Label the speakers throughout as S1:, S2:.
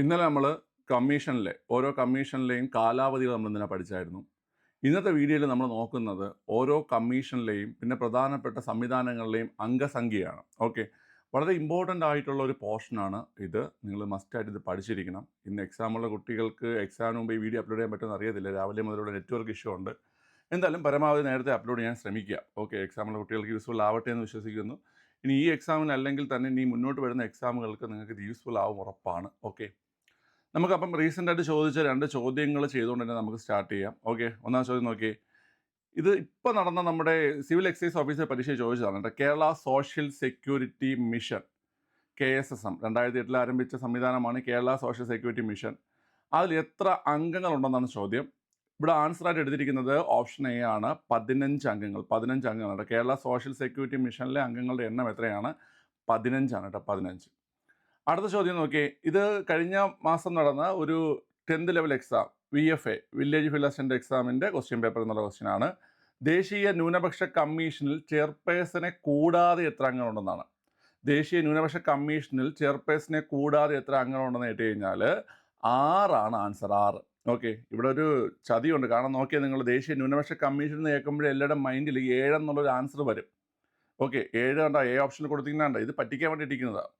S1: ഇന്നലെ നമ്മൾ കമ്മീഷനിലെ ഓരോ കമ്മീഷനിലെയും കാലാവധികൾ നമ്മൾ ഇന്നലെ പഠിച്ചായിരുന്നു. ഇന്നത്തെ വീഡിയോയിൽ നമ്മൾ നോക്കുന്നത് ഓരോ കമ്മീഷനിലെയും പിന്നെ പ്രധാനപ്പെട്ട സംവിധാനങ്ങളിലെയും അംഗസംഖ്യയാണ്. ഓക്കെ വളരെ ഇമ്പോർട്ടന്റ് ആയിട്ടുള്ള ഒരു പോർഷനാണ് ഇത്. നിങ്ങൾ മസ്റ്റായിട്ട് ഇത് പഠിച്ചിരിക്കണം. ഇന്ന് എക്സാമുള്ള കുട്ടികൾക്ക് എക്സാമിന് മുമ്പ് ഈ വീഡിയോ അപ്ലോഡ് ചെയ്യാൻ പറ്റുമെന്ന് അറിയത്തില്ല. രാവിലെ മുതലുള്ള നെറ്റ്വർക്ക് ഇഷ്യൂ ഉണ്ട്. എന്തായാലും പരമാവധി നേരത്തെ അപ്ലോഡ് ചെയ്യാൻ ശ്രമിക്കുക. ഓക്കെ എക്സാമുള്ള കുട്ടികൾക്ക് യൂസ്ഫുൾ ആവട്ടെ എന്ന് വിശ്വസിക്കുന്നു. ഇനി ഈ എക്സാമിന് അല്ലെങ്കിൽ തന്നെ ഇനി മുന്നോട്ട് വരുന്ന എക്സാമുകൾക്ക് നിങ്ങൾക്ക് ഇത് യൂസ്ഫുൾ ആവും ഉറപ്പാണ്. ഓക്കെ നമുക്കപ്പം റീസെന്റ് ആയിട്ട് ചോദിച്ച രണ്ട് ചോദ്യങ്ങൾ ചെയ്തുകൊണ്ട് തന്നെ നമുക്ക് സ്റ്റാർട്ട് ചെയ്യാം. ഓക്കെ ഒന്നാം ചോദ്യം നോക്കി ഇത് ഇപ്പോൾ നടന്ന നമ്മുടെ സിവിൽ എക്സൈസ് ഓഫീസർ പരീക്ഷ ചോദിച്ചതാണ് കേട്ടോ. Kerala social security mission K S S M രണ്ടായിരത്തി എട്ടിൽ ആരംഭിച്ച സംവിധാനമാണ് കേരള സോഷ്യൽ സെക്യൂരിറ്റി മിഷൻ അതിൽ എത്ര അംഗങ്ങളുണ്ടെന്നാണ് ചോദ്യം. ഇവിടെ ആൻസർ ആയിട്ട് എടുത്തിരിക്കുന്നത് ഓപ്ഷൻ എ ആണ്. പതിനഞ്ച് അംഗങ്ങൾ. പതിനഞ്ച് അംഗങ്ങളുണ്ട് കേരള സോഷ്യൽ സെക്യൂരിറ്റി മിഷനിലെ അംഗങ്ങളുടെ എണ്ണം എത്രയാണ്? പതിനഞ്ചാണ് കേട്ടോ പതിനഞ്ച്. അടുത്ത ചോദ്യം നോക്കി. ഇത് കഴിഞ്ഞ മാസം നടന്ന ഒരു tenth level exam V F A village field assistant എക്സാമിന്റെ ക്വസ്റ്റ്യൻ പേപ്പർ എന്നുള്ള ക്വസ്റ്റ്യൻ ആണ്. ദേശീയ ന്യൂനപക്ഷ കമ്മീഷനിൽ ചെയർപേഴ്സനെ കൂടാതെ എത്ര അംഗങ്ങളുണ്ടെന്നാണ്. ദേശീയ ന്യൂനപക്ഷ കമ്മീഷനിൽ ചെയർപേഴ്സനെ കൂടാതെ എത്ര അംഗങ്ങളുണ്ടെന്ന് കേട്ട് കഴിഞ്ഞാൽ ആറാണ് ആൻസർ ആറ്. ഓക്കെ ഇവിടെ ഒരു ചതിയുണ്ട്. കാരണം നോക്കിയാൽ നിങ്ങൾ ദേശീയ ന്യൂനപക്ഷ കമ്മീഷൻ എന്ന് കേൾക്കുമ്പോഴേ എല്ലാവരുടെ മൈൻഡിൽ ഏഴെന്നുള്ളൊരു ആൻസർ വരും. ഓക്കെ ഏഴ് കണ്ട ഏ ഓപ്ഷനിൽ കൊടുത്തിരിക്കുന്നുണ്ട് ഇത് പറ്റിക്കാൻ വേണ്ടി ഇരിക്കുന്നതാണ്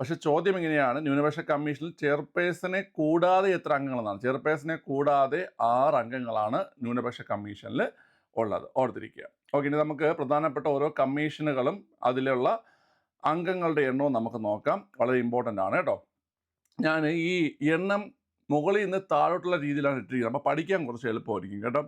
S1: പക്ഷെ ചോദ്യം ഇങ്ങനെയാണ്. ന്യൂനപക്ഷ കമ്മീഷനിൽ ചെയർപേഴ്സനെ കൂടാതെ എത്ര അംഗങ്ങളെന്നാണ് ചെയർപേഴ്സനെ കൂടാതെ ആറ് അംഗങ്ങളാണ് ന്യൂനപക്ഷ കമ്മീഷനിൽ ഉള്ളത്. ഓർത്തിരിക്കുക. ഓക്കെ ഇനി നമുക്ക് പ്രധാനപ്പെട്ട ഓരോ കമ്മീഷനുകളും അതിലുള്ള അംഗങ്ങളുടെ എണ്ണവും നമുക്ക് നോക്കാം. വളരെ ഇമ്പോർട്ടന്റ് ആണ് കേട്ടോ. ഞാൻ ഈ എണ്ണം മുകളിൽ നിന്ന് താഴോട്ടുള്ള രീതിയിലാണ് ഇട്ടിരിക്കുന്നത്. അപ്പോൾ പഠിക്കാൻ കുറച്ച് എളുപ്പമായിരിക്കും കേട്ടോ.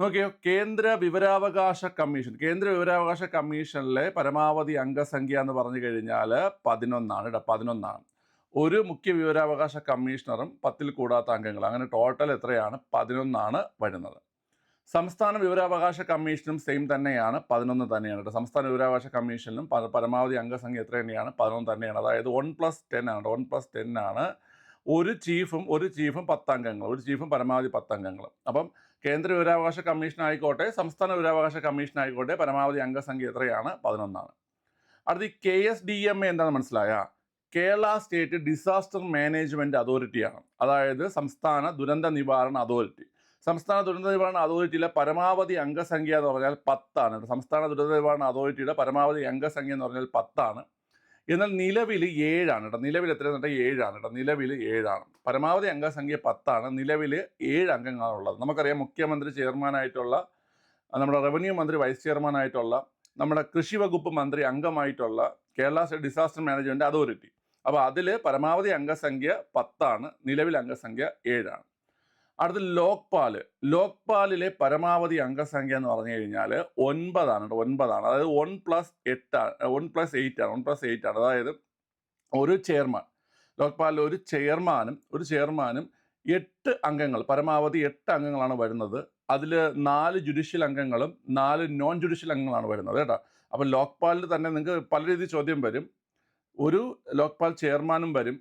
S1: നോക്കിയോ? കേന്ദ്ര വിവരാവകാശ കമ്മീഷൻ. കേന്ദ്ര വിവരാവകാശ കമ്മീഷനിലെ പരമാവധി അംഗസംഖ്യ എന്ന് പറഞ്ഞു കഴിഞ്ഞാൽ പതിനൊന്നാണ് കേട്ടോ പതിനൊന്നാണ്. ഒരു മുഖ്യ വിവരാവകാശ കമ്മീഷണറും പത്തിൽ കൂടാത്ത അംഗങ്ങൾ. അങ്ങനെ ടോട്ടൽ എത്രയാണ്? പതിനൊന്നാണ് വരുന്നത്. സംസ്ഥാന വിവരാവകാശ കമ്മീഷനും സെയിം തന്നെയാണ് പതിനൊന്ന് തന്നെയാണ് കേട്ടോ സംസ്ഥാന വിവരാവകാശ കമ്മീഷനിലും പരമാവധി അംഗസംഖ്യ എത്ര തന്നെയാണ് പതിനൊന്ന് തന്നെയാണ്. അതായത് വൺ പ്ലസ് ടെൻ ആണ് വൺ പ്ലസ് ടെൻ ആണ് ഒരു ചീഫും ഒരു ചീഫും പത്തംഗങ്ങൾ ഒരു ചീഫും പരമാവധി പത്തംഗങ്ങൾ അപ്പം കേന്ദ്ര വിവരാവകാശ കമ്മീഷൻ ആയിക്കോട്ടെ സംസ്ഥാന വിവരാവകാശ കമ്മീഷൻ ആയിക്കോട്ടെ പരമാവധി അംഗസംഖ്യ എത്രയാണ്? പതിനൊന്നാണ്. അടുത്ത് K S D M A എന്താണെന്ന് മനസ്സിലായ? കേരള സ്റ്റേറ്റ് ഡിസാസ്റ്റർ മാനേജ്മെന്റ് അതോറിറ്റിയാണ്. അതായത് സംസ്ഥാന ദുരന്ത നിവാരണ അതോറിറ്റി. സംസ്ഥാന ദുരന്ത നിവാരണ അതോറിറ്റിയിലെ പരമാവധി അംഗസംഖ്യ എന്ന് പറഞ്ഞാൽ പത്താണ്. സംസ്ഥാന ദുരന്ത നിവാരണ അതോറിറ്റിയുടെ പരമാവധി അംഗസംഖ്യ എന്ന് പറഞ്ഞാൽ പത്താണ്. എന്നാൽ നിലവിൽ ഏഴാണ് കേട്ടോ. നിലവിൽ എത്ര എന്നിട്ട് ഏഴാണ് കേട്ടോ. നിലവിൽ ഏഴാണ്. പരമാവധി അംഗസംഖ്യ പത്താണ്. നിലവിൽ ഏഴ് അംഗങ്ങളാണുള്ളത് നമുക്കറിയാം മുഖ്യമന്ത്രി ചെയർമാനായിട്ടുള്ള നമ്മുടെ റവന്യൂ മന്ത്രി വൈസ് ചെയർമാനായിട്ടുള്ള നമ്മുടെ കൃഷി വകുപ്പ് മന്ത്രി അംഗമായിട്ടുള്ള കേരള ഡിസാസ്റ്റർ മാനേജ്മെന്റ് അതോറിറ്റി. അപ്പോൾ അതിൽ പരമാവധി അംഗസംഖ്യ പത്താണ്. നിലവിൽ അംഗസംഖ്യ ഏഴാണ്. അടുത്ത് ലോക്പാൽ. ലോക്പാലിലെ പരമാവധി അംഗസംഖ്യ എന്ന് പറഞ്ഞു കഴിഞ്ഞാൽ ഒൻപതാണ് ഒൻപതാണ്. അതായത് വൺ പ്ലസ് എട്ടാണ് വൺ പ്ലസ് എയ്റ്റ് ആണ് വൺ പ്ലസ് എയ്റ്റ് ആണ്. അതായത് ഒരു ചെയർമാൻ ലോക്പാലിൽ ഒരു ചെയർമാനും ഒരു ചെയർമാനും എട്ട് അംഗങ്ങൾ പരമാവധി എട്ട് അംഗങ്ങളാണ് വരുന്നത്. അതിൽ നാല് ജുഡീഷ്യൽ അംഗങ്ങളും നാല് നോൺ ജുഡീഷ്യൽ അംഗങ്ങളാണ് വരുന്നത് കേട്ടോ. അപ്പോൾ ലോക്പാലിൽ തന്നെ നിങ്ങൾക്ക് പല രീതി ചോദ്യം വരും. ഒരു ലോക്പാൽ ചെയർമാനും വരും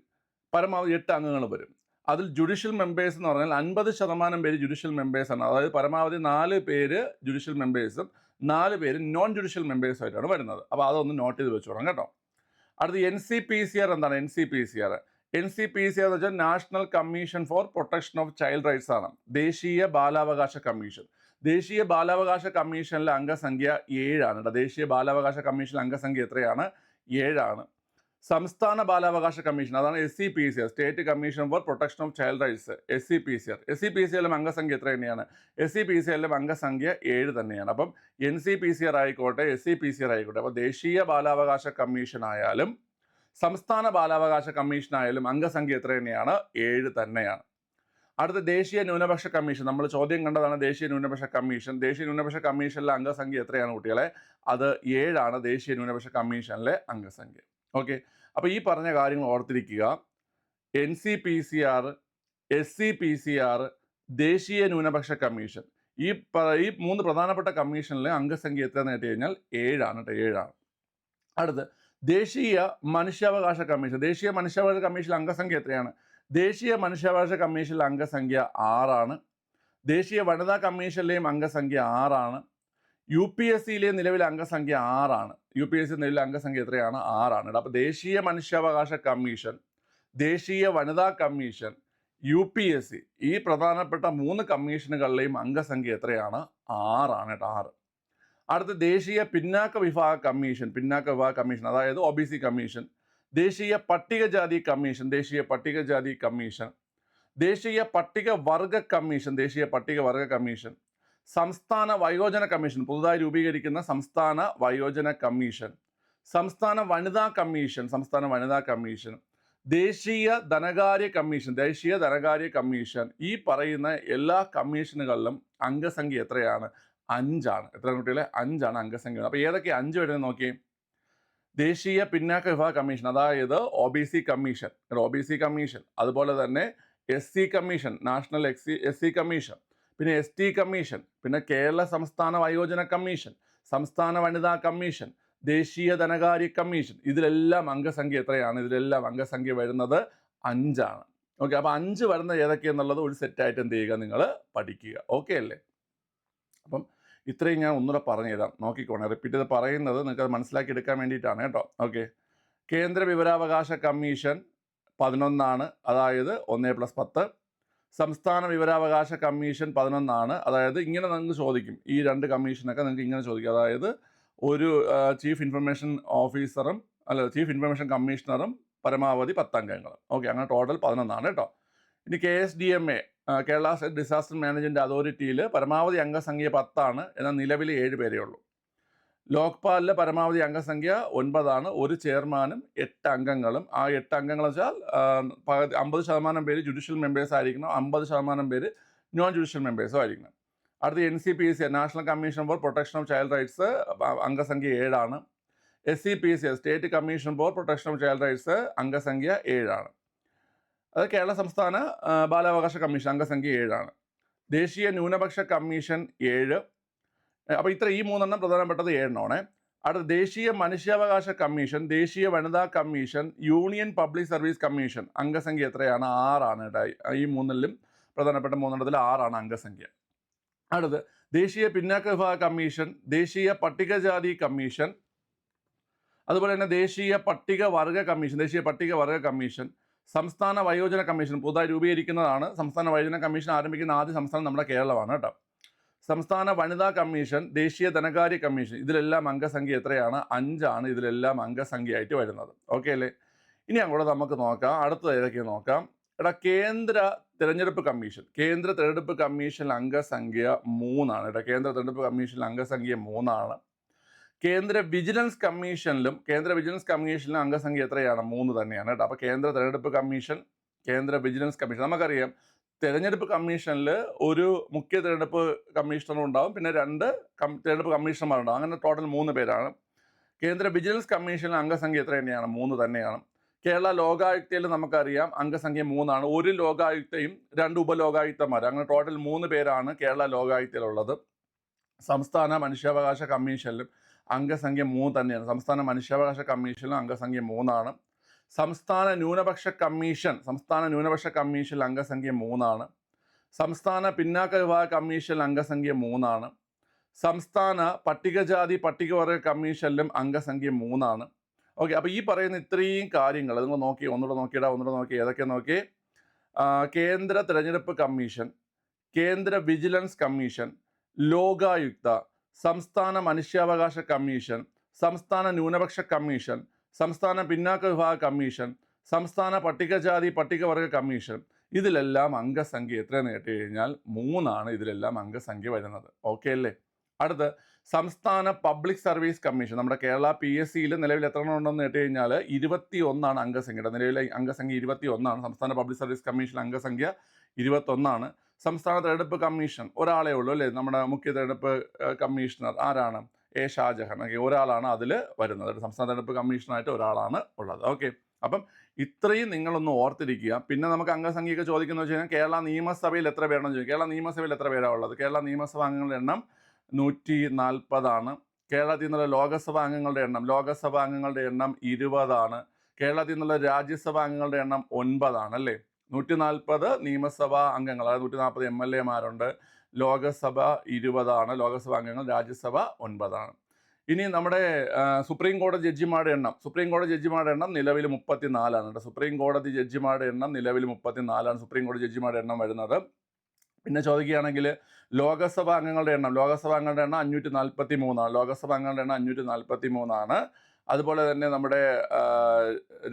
S1: പരമാവധി എട്ട് അംഗങ്ങൾ വരും. അതിൽ ജുഡീഷ്യൽ മെമ്പേഴ്സ് എന്ന് പറഞ്ഞാൽ അൻപത് ശതമാനം പേര് ജുഡീഷ്യൽ മെമ്പേഴ്സാണ് അതായത് പരമാവധി നാല് പേര് ജുഡീഷ്യൽ മെമ്പേഴ്സും നാല് പേര് നോൺ ജുഡീഷ്യൽ മെമ്പേഴ്സായിട്ടാണ് വരുന്നത്. അപ്പോൾ അതൊന്ന് നോട്ട് ചെയ്ത് വെച്ചോളാം കേട്ടോ. അടുത്ത് N C P C R എന്താണ്? N C P C R N C P C എന്ന് വെച്ചാൽ national commission for protection of child rights ആണ്. ദേശീയ ബാലാവകാശ കമ്മീഷൻ. ദേശീയ ബാലാവകാശ കമ്മീഷനിലെ അംഗസംഖ്യ ഏഴാണ് ദേശീയ ബാലാവകാശ കമ്മീഷനിലെ അംഗസംഖ്യ എത്രയാണ്? ഏഴാണ് സംസ്ഥാന ബാലാവകാശ കമ്മീഷൻ അതാണ് S C P C R state commission for protection of child rights S C P C R S C P C ആറിലും അംഗസംഖ്യ എത്ര തന്നെയാണ്? എസ് സി പി സി ആറിലും അംഗസംഖ്യ ഏഴ് തന്നെയാണ്. അപ്പം N C P C R ആയിക്കോട്ടെ S C P C R ആയിക്കോട്ടെ അപ്പോൾ ദേശീയ ബാലാവകാശ കമ്മീഷൻ ആയാലും സംസ്ഥാന ബാലാവകാശ കമ്മീഷൻ ആയാലും അംഗസംഖ്യ എത്ര തന്നെയാണ്? ഏഴ് തന്നെയാണ്. അടുത്ത ദേശീയ ന്യൂനപക്ഷ കമ്മീഷൻ നമ്മൾ ചോദ്യം കണ്ടതാണ് ദേശീയ ന്യൂനപക്ഷ കമ്മീഷൻ. ദേശീയ ന്യൂനപക്ഷ കമ്മീഷനിലെ അംഗസംഖ്യ എത്രയാണ് കുട്ടികളെ? അത് ഏഴാണ് ദേശീയ ന്യൂനപക്ഷ കമ്മീഷനിലെ അംഗസംഖ്യ. ഓക്കെ അപ്പോൾ ഈ പറഞ്ഞ കാര്യങ്ങൾ ഓർത്തിരിക്കുക. N C P C R S C P C R ദേശീയ ന്യൂനപക്ഷ കമ്മീഷൻ. ഈ ഈ മൂന്ന് പ്രധാനപ്പെട്ട കമ്മീഷനിലെ അംഗസംഖ്യ എത്ര നേട്ടി കഴിഞ്ഞാൽ ഏഴാണ് കേട്ടോ ഏഴാണ്. അടുത്ത് ദേശീയ മനുഷ്യാവകാശ കമ്മീഷൻ. ദേശീയ മനുഷ്യാവകാശ കമ്മീഷനിലെ അംഗസംഖ്യ എത്രയാണ്? ദേശീയ മനുഷ്യാവകാശ കമ്മീഷനിലെ അംഗസംഖ്യ ആറാണ്. ദേശീയ വനിതാ കമ്മീഷനിലെയും അംഗസംഖ്യ ആറാണ്. യു പി എസ് സിയിലെ നിലവിലെ അംഗസംഖ്യ ആറാണ്. യു പി എസ് സി നിലവിലെ അംഗസംഖ്യ എത്രയാണ്? ആറാണ് അപ്പോൾ ദേശീയ മനുഷ്യാവകാശ കമ്മീഷൻ ദേശീയ വനിതാ commission U P S C ഈ പ്രധാനപ്പെട്ട മൂന്ന് കമ്മീഷനുകളിലെയും അംഗസംഖ്യ എത്രയാണ്? ആറാണ് കേട്ടോ ആറ്. അടുത്ത ദേശീയ പിന്നാക്ക വിഭാഗ കമ്മീഷൻ പിന്നാക്ക വിഭാഗ കമ്മീഷൻ അതായത് ഒ ബി സി കമ്മീഷൻ ദേശീയ പട്ടികജാതി കമ്മീഷൻ ദേശീയ പട്ടികജാതി കമ്മീഷൻ ദേശീയ പട്ടികവർഗ കമ്മീഷൻ ദേശീയ പട്ടികവർഗ കമ്മീഷൻ സംസ്ഥാന വയോജന കമ്മീഷൻ പുതുതായി രൂപീകരിക്കുന്ന സംസ്ഥാന വയോജന കമ്മീഷൻ സംസ്ഥാന വനിതാ കമ്മീഷൻ സംസ്ഥാന വനിതാ കമ്മീഷൻ ദേശീയ ധനകാര്യ കമ്മീഷൻ ദേശീയ ധനകാര്യ കമ്മീഷൻ ഈ പറയുന്ന എല്ലാ കമ്മീഷനുകളിലും അംഗസംഖ്യ എത്രയാണ്? അഞ്ചാണ്. എത്ര കുട്ടികളെ? അഞ്ചാണ് അംഗസംഖ്യ. അപ്പോൾ ഏതൊക്കെ അഞ്ച് വരുന്നത് നോക്കിയേ? ദേശീയ പിന്നാക്ക വിഭാഗ കമ്മീഷൻ അതായത് O B C commission. O B C commission. അതുപോലെ തന്നെ എസ് സി കമ്മീഷൻ നാഷണൽ എക്സി എസ് സി കമ്മീഷൻ. പിന്നെ എസ് ടി കമ്മീഷൻ പിന്നെ കേരള സംസ്ഥാന വയോജന കമ്മീഷൻ സംസ്ഥാന വനിതാ കമ്മീഷൻ ദേശീയ ധനകാര്യ കമ്മീഷൻ. ഇതിലെല്ലാം അംഗസംഖ്യ എത്രയാണ്? ഇതിലെല്ലാം അംഗസംഖ്യ വരുന്നത് അഞ്ചാണ്. ഓക്കെ അപ്പോൾ അഞ്ച് വരുന്ന ഏതൊക്കെയെന്നുള്ളത് ഒരു സെറ്റായിട്ട് എന്ത് ചെയ്യുക? നിങ്ങൾ പഠിക്കുക. ഓക്കെ അല്ലേ? അപ്പം ഇത്രയും ഞാൻ ഒന്നുകൂടെ പറഞ്ഞുതരാം. നോക്കിക്കോണേ. റിപ്പീറ്റ് ചെയ്ത് പറയുന്നത് നിങ്ങൾക്ക് മനസ്സിലാക്കി എടുക്കാൻ വേണ്ടിയിട്ടാണ് കേട്ടോ. ഓക്കെ കേന്ദ്ര വിവരാവകാശ കമ്മീഷൻ പതിനൊന്നാണ്. അതായത് ഒന്ന് പ്ലസ് പത്ത്. സംസ്ഥാന വിവരാവകാശ കമ്മീഷൻ പതിനൊന്നാണ്. അതായത് ഇങ്ങനെ നിങ്ങൾക്ക് ചോദിക്കും. ഈ രണ്ട് കമ്മീഷനൊക്കെ നിങ്ങൾക്ക് ഇങ്ങനെ ചോദിക്കും. അതായത് ഒരു ചീഫ് ഇൻഫർമേഷൻ ഓഫീസറും അല്ല ചീഫ് ഇൻഫർമേഷൻ കമ്മീഷണറും പരമാവധി പത്തംഗങ്ങളും. ഓക്കെ അങ്ങനെ ടോട്ടൽ പതിനൊന്നാണ് കേട്ടോ. ഇനി K S D M A Kerala disaster management അതോറിറ്റിയിൽ പരമാവധി അംഗസംഖ്യ പത്താണ് എന്നാൽ നിലവിൽ ഏഴ് പേരേ ഉള്ളൂ. ലോക്പാലിലെ പരമാവധി അംഗസംഖ്യ ഒൻപതാണ്. ഒരു ചെയർമാനും എട്ട് അംഗങ്ങളും. ആ എട്ട് അംഗങ്ങൾ വെച്ചാൽ അമ്പത് ശതമാനം പേര് ജുഡീഷ്യൽ മെമ്പേഴ്സ് ആയിരിക്കണം. അമ്പത് ശതമാനം പേര് നോൺ ജുഡീഷ്യൽ മെമ്പേഴ്സും ആയിരിക്കണം. അടുത്ത N C P C national commission for protection of child rights അംഗസംഖ്യ ഏഴാണ്. S C P C state commission for protection of child rights അംഗസംഖ്യ ഏഴാണ്. അത് കേരള സംസ്ഥാന ബാലാവകാശ കമ്മീഷൻ അംഗസംഖ്യ ഏഴാണ്. ദേശീയ ന്യൂനപക്ഷ കമ്മീഷൻ ഏഴ്. അപ്പോൾ ഇത്ര ഈ മൂന്നെണ്ണം പ്രധാനപ്പെട്ടത് ഏഴെണ്ണമാണ്. അടുത്ത ദേശീയ മനുഷ്യാവകാശ കമ്മീഷൻ ദേശീയ വനിതാ commission union public service commission. അംഗസംഖ്യ എത്രയാണ്? ആറാണ് കേട്ടോ. ഈ മൂന്നിലും പ്രധാനപ്പെട്ട മൂന്നെണ്ണത്തിൽ ആറാണ് അംഗസംഖ്യ. അടുത്ത് ദേശീയ പിന്നാക്ക വിഭാഗ കമ്മീഷൻ ദേശീയ പട്ടികജാതി കമ്മീഷൻ അതുപോലെ തന്നെ ദേശീയ പട്ടികവർഗ കമ്മീഷൻ ദേശീയ പട്ടികവർഗ കമ്മീഷൻ സംസ്ഥാന വയോജന കമ്മീഷൻ പുതുതായി രൂപീകരിക്കുന്നതാണ്. സംസ്ഥാന വയോജന കമ്മീഷൻ ആരംഭിക്കുന്ന ആദ്യ സംസ്ഥാനം നമ്മുടെ കേരളമാണ് കേട്ടോ. സംസ്ഥാന വനിതാ കമ്മീഷൻ ദേശീയ ധനകാര്യ കമ്മീഷൻ ഇതിലെല്ലാം അംഗസംഖ്യ എത്രയാണ്? അഞ്ചാണ്. ഇതിലെല്ലാം അംഗസംഖ്യയായിട്ട് വരുന്നത്. ഓക്കെ അല്ലേ? ഇനി അങ്ങോട്ട് നമുക്ക് നോക്കാം. അടുത്തത് ഏതൊക്കെയാണ് നോക്കാം? എടാ കേന്ദ്ര തിരഞ്ഞെടുപ്പ് കമ്മീഷൻ. കേന്ദ്ര തിരഞ്ഞെടുപ്പ് കമ്മീഷൻ അംഗസംഖ്യ മൂന്നാണ്. എടാ കേന്ദ്ര തിരഞ്ഞെടുപ്പ് കമ്മീഷൻ അംഗസംഖ്യ മൂന്നാണ്. കേന്ദ്ര വിജിലൻസ് കമ്മീഷനിലും കേന്ദ്ര വിജിലൻസ് കമ്മീഷനിലും അംഗസംഖ്യ എത്രയാണ്? മൂന്ന് തന്നെയാണ് കേട്ടോ. അപ്പോൾ കേന്ദ്ര തിരഞ്ഞെടുപ്പ് കമ്മീഷൻ കേന്ദ്ര വിജിലൻസ് കമ്മീഷൻ. നമുക്കറിയാം തെരഞ്ഞെടുപ്പ് കമ്മീഷനിൽ ഒരു മുഖ്യ തിരഞ്ഞെടുപ്പ് കമ്മീഷണർ ഉണ്ടാവും. പിന്നെ രണ്ട് കം തിരഞ്ഞെടുപ്പ് കമ്മീഷണർമാരുണ്ടാവും. അങ്ങനെ ടോട്ടൽ മൂന്ന് പേരാണ്. കേന്ദ്ര വിജിലൻസ് കമ്മീഷനിൽ അംഗസംഖ്യ എത്ര തന്നെയാണ്? മൂന്ന് തന്നെയാണ്. കേരള ലോകായുക്തയിൽ നമുക്കറിയാം അംഗസംഖ്യ മൂന്നാണ്. ഒരു ലോകായുക്തയും രണ്ട് ഉപലോകായുക്തന്മാർ. അങ്ങനെ ടോട്ടൽ മൂന്ന് പേരാണ് കേരള ലോകായുക്തയിലുള്ളത്. സംസ്ഥാന മനുഷ്യാവകാശ കമ്മീഷനിലും അംഗസംഖ്യ മൂന്ന് തന്നെയാണ്. സംസ്ഥാന മനുഷ്യാവകാശ കമ്മീഷനിലും അംഗസംഖ്യ മൂന്നാണ്. സംസ്ഥാന ന്യൂനപക്ഷ കമ്മീഷൻ സംസ്ഥാന ന്യൂനപക്ഷ കമ്മീഷൻ അംഗസംഖ്യ മൂന്നാണ്. സംസ്ഥാന പിന്നാക്ക വിഭാഗ കമ്മീഷൻ അംഗസംഖ്യ മൂന്നാണ്. സംസ്ഥാന പട്ടികജാതി പട്ടികവർഗ കമ്മീഷനിലും അംഗസംഖ്യ മൂന്നാണ്. ഓക്കെ അപ്പോൾ ഈ പറയുന്ന ഇത്രയും കാര്യങ്ങൾ നിങ്ങൾ നോക്കി ഒന്നുകൂടെ നോക്കിയിടാം ഒന്നുകൂടെ നോക്കി ഏതൊക്കെ നോക്കി? കേന്ദ്ര തിരഞ്ഞെടുപ്പ് കമ്മീഷൻ കേന്ദ്ര വിജിലൻസ് കമ്മീഷൻ ലോകായുക്ത സംസ്ഥാന മനുഷ്യാവകാശ കമ്മീഷൻ സംസ്ഥാന ന്യൂനപക്ഷ കമ്മീഷൻ സംസ്ഥാന പിന്നാക്ക വിഭാഗ കമ്മീഷൻ സംസ്ഥാന പട്ടികജാതി പട്ടികവർഗ കമ്മീഷൻ ഇതിലെല്ലാം അംഗസംഖ്യ എത്ര നേട്ടി കഴിഞ്ഞാൽ മൂന്നാണ് ഇതിലെല്ലാം അംഗസംഖ്യ വരുന്നത്. ഓക്കെ അല്ലേ? അടുത്ത് സംസ്ഥാന പബ്ലിക് സർവീസ് കമ്മീഷൻ നമ്മുടെ കേരള പി എസ് സിയിൽ നിലവിൽ എത്ര എണ്ണം ഉണ്ടെന്ന് കേട്ട് കഴിഞ്ഞാൽ ഇരുപത്തി ഒന്നാണ് അംഗസംഖ്യയുടെ. നിലവിലെ അംഗസംഖ്യ ഇരുപത്തി ഒന്നാണ് സംസ്ഥാന പബ്ലിക് സർവീസ് കമ്മീഷൻ അംഗസംഖ്യ ഇരുപത്തൊന്നാണ്. സംസ്ഥാന തെരഞ്ഞെടുപ്പ് കമ്മീഷൻ ഒരാളേ ഉള്ളൂ അല്ലേ? നമ്മുടെ മുഖ്യ തെരഞ്ഞെടുപ്പ് കമ്മീഷണർ ആരാണ്? എ ഷാജഹാൻ ഓക്കെ ഒരാളാണ് അതിൽ വരുന്നത്. സംസ്ഥാന തെരഞ്ഞെടുപ്പ് കമ്മീഷനായിട്ട് ഒരാളാണ് ഉള്ളത്. ഓക്കെ അപ്പം ഇത്രയും നിങ്ങളൊന്ന് ഓർത്തിരിക്കുക. പിന്നെ നമുക്ക് അംഗസംഖ്യയൊക്കെ ചോദിക്കുന്നത് വെച്ച് കഴിഞ്ഞാൽ കേരള നിയമസഭയിൽ എത്ര പേരാണെന്ന് ചോദിക്കും. കേരള നിയമസഭയിൽ എത്ര പേരാണ് ഉള്ളത്? കേരള നിയമസഭാ അംഗങ്ങളുടെ എണ്ണം നൂറ്റി നാൽപ്പതാണ് കേരളത്തിൽ നിന്നുള്ള ലോകസഭാ അംഗങ്ങളുടെ എണ്ണം ലോകസഭാ അംഗങ്ങളുടെ എണ്ണം ഇരുപതാണ്. കേരളത്തിൽ നിന്നുള്ള രാജ്യസഭാ അംഗങ്ങളുടെ എണ്ണം ഒൻപതാണ് അല്ലേ? നൂറ്റി നാൽപ്പത് നിയമസഭാ അംഗങ്ങൾ അതായത് നൂറ്റി നാൽപ്പത് എം എൽ എമാരുണ്ട് ലോകസഭ ഇരുപതാണ് ലോകസഭാ അംഗങ്ങൾ രാജ്യസഭ ഒൻപതാണ്. ഇനി നമ്മുടെ സുപ്രീം കോടതി ജഡ്ജിമാരുടെ എണ്ണം. സുപ്രീം കോടതി ജഡ്ജിമാരുടെ എണ്ണം നിലവിൽ മുപ്പത്തിനാലാണ് കേട്ടോ. സുപ്രീം കോടതി ജഡ്ജിമാരുടെ എണ്ണം നിലവിൽ മുപ്പത്തിനാലാണ് സുപ്രീം കോടതി ജഡ്ജിമാരുടെ എണ്ണം വരുന്നത്. പിന്നെ ചോദിക്കുകയാണെങ്കിൽ ലോകസഭ അംഗങ്ങളുടെ എണ്ണം. ലോകസഭ അംഗങ്ങളുടെ എണ്ണം അഞ്ഞൂറ്റി നാൽപ്പത്തി മൂന്നാണ് ലോകസഭ അംഗങ്ങളുടെ എണ്ണം അഞ്ഞൂറ്റി നാൽപ്പത്തി മൂന്നാണ് അതുപോലെ തന്നെ നമ്മുടെ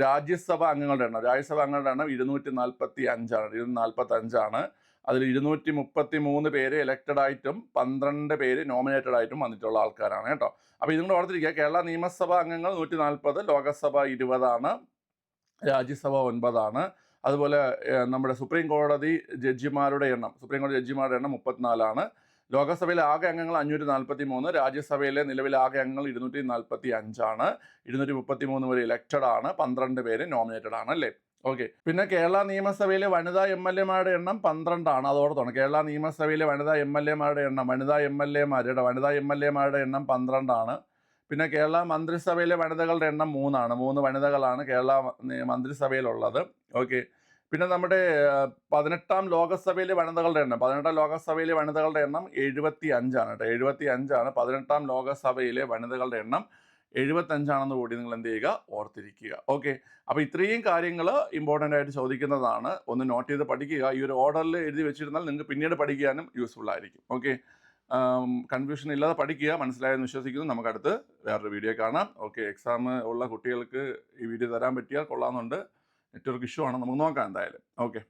S1: രാജ്യസഭാ അംഗങ്ങളുടെ എണ്ണം. രാജ്യസഭ അംഗങ്ങളുടെ എണ്ണം ഇരുന്നൂറ്റി നാൽപ്പത്തി അഞ്ചാണ് ഇരുന്നൂറ്റി നാൽപ്പത്തി അഞ്ചാണ് അതിൽ ഇരുന്നൂറ്റി മുപ്പത്തി മൂന്ന് പേര് ഇലക്റ്റഡ് ആയിട്ടും പന്ത്രണ്ട് പേര് നോമിനേറ്റഡ് ആയിട്ടും വന്നിട്ടുള്ള ആൾക്കാരാണ് കേട്ടോ. അപ്പോൾ ഇതും കൂടെ ഓർത്തിരിക്കുക കേരള നിയമസഭാ അംഗങ്ങൾ നൂറ്റി നാൽപ്പത് ലോകസഭ ഇരുപതാണ് രാജ്യസഭ ഒൻപതാണ്. അതുപോലെ നമ്മുടെ സുപ്രീം കോടതി ജഡ്ജിമാരുടെ എണ്ണം സുപ്രീം കോടതി ജഡ്ജിമാരുടെ എണ്ണം മുപ്പത്തിനാലാണ്. ലോകസഭയിലെ ആകെ അംഗങ്ങൾ അഞ്ഞൂറ്റി നാൽപ്പത്തി മൂന്ന് രാജ്യസഭയിലെ നിലവിലെ ആകെ അംഗങ്ങൾ ഇരുന്നൂറ്റി നാൽപ്പത്തി അഞ്ചാണ് ഇരുന്നൂറ്റി മുപ്പത്തി മൂന്ന് പേര് ഇലക്റ്റഡ് ആണ് പന്ത്രണ്ട് പേര് നോമിനേറ്റഡ് ആണ് അല്ലേ? ഓക്കെ. പിന്നെ കേരള നിയമസഭയിലെ വനിതാ എം എൽ എമാരുടെ എണ്ണം പന്ത്രണ്ടാണ്. അതോടത്തോണം കേരള നിയമസഭയിലെ വനിതാ എം എൽ എമാരുടെ എണ്ണം വനിതാ എം എൽ എമാരുടെ വനിതാ എം എൽ എമാരുടെ എണ്ണം പന്ത്രണ്ടാണ്. പിന്നെ കേരള മന്ത്രിസഭയിലെ വനിതകളുടെ എണ്ണം മൂന്നാണ്. മൂന്ന് വനിതകളാണ് കേരള മന്ത്രിസഭയിലുള്ളത്. ഓക്കെ. പിന്നെ നമ്മുടെ പതിനെട്ടാം ലോകസഭയിലെ വനിതകളുടെ എണ്ണം. പതിനെട്ടാം ലോകസഭയിലെ വനിതകളുടെ എണ്ണം എഴുപത്തി അഞ്ചാണ് കേട്ടോ. എഴുപത്തി അഞ്ചാണ് പതിനെട്ടാം ലോകസഭയിലെ വനിതകളുടെ എണ്ണം. എഴുപത്തഞ്ചാണെന്ന് കൂടി നിങ്ങൾ എന്ത് ചെയ്യുക ഓർത്തിരിക്കുക. ഓക്കെ. അപ്പോൾ ഇത്രയും കാര്യങ്ങൾ ഇമ്പോർട്ടന്റ് ആയിട്ട് ചോദിക്കുന്നതാണ്. ഒന്ന് നോട്ട് ചെയ്ത് പഠിക്കുക. ഈ ഒരു ഓർഡറിൽ എഴുതി വെച്ചിരുന്നാൽ നിങ്ങൾക്ക് പിന്നീട് പഠിക്കാനും യൂസ്ഫുൾ ആയിരിക്കും. ഓക്കെ. കൺഫ്യൂഷൻ ഇല്ലാതെ പഠിക്കുക. മനസ്സിലായെന്ന് വിശ്വസിക്കുന്നു. നമുക്ക് അടുത്ത് വേറൊരു വീഡിയോ കാണാം. ഓക്കെ. എക്സാം ഉള്ള കുട്ടികൾക്ക് ഈ വീഡിയോ തരാൻ പറ്റിയാൽ കൊള്ളാമെന്നുണ്ട്. നെറ്റ്വർക്ക് ഇഷ്യൂ ആണ് നമുക്ക് നോക്കാം എന്തായാലും. ഓക്കെ.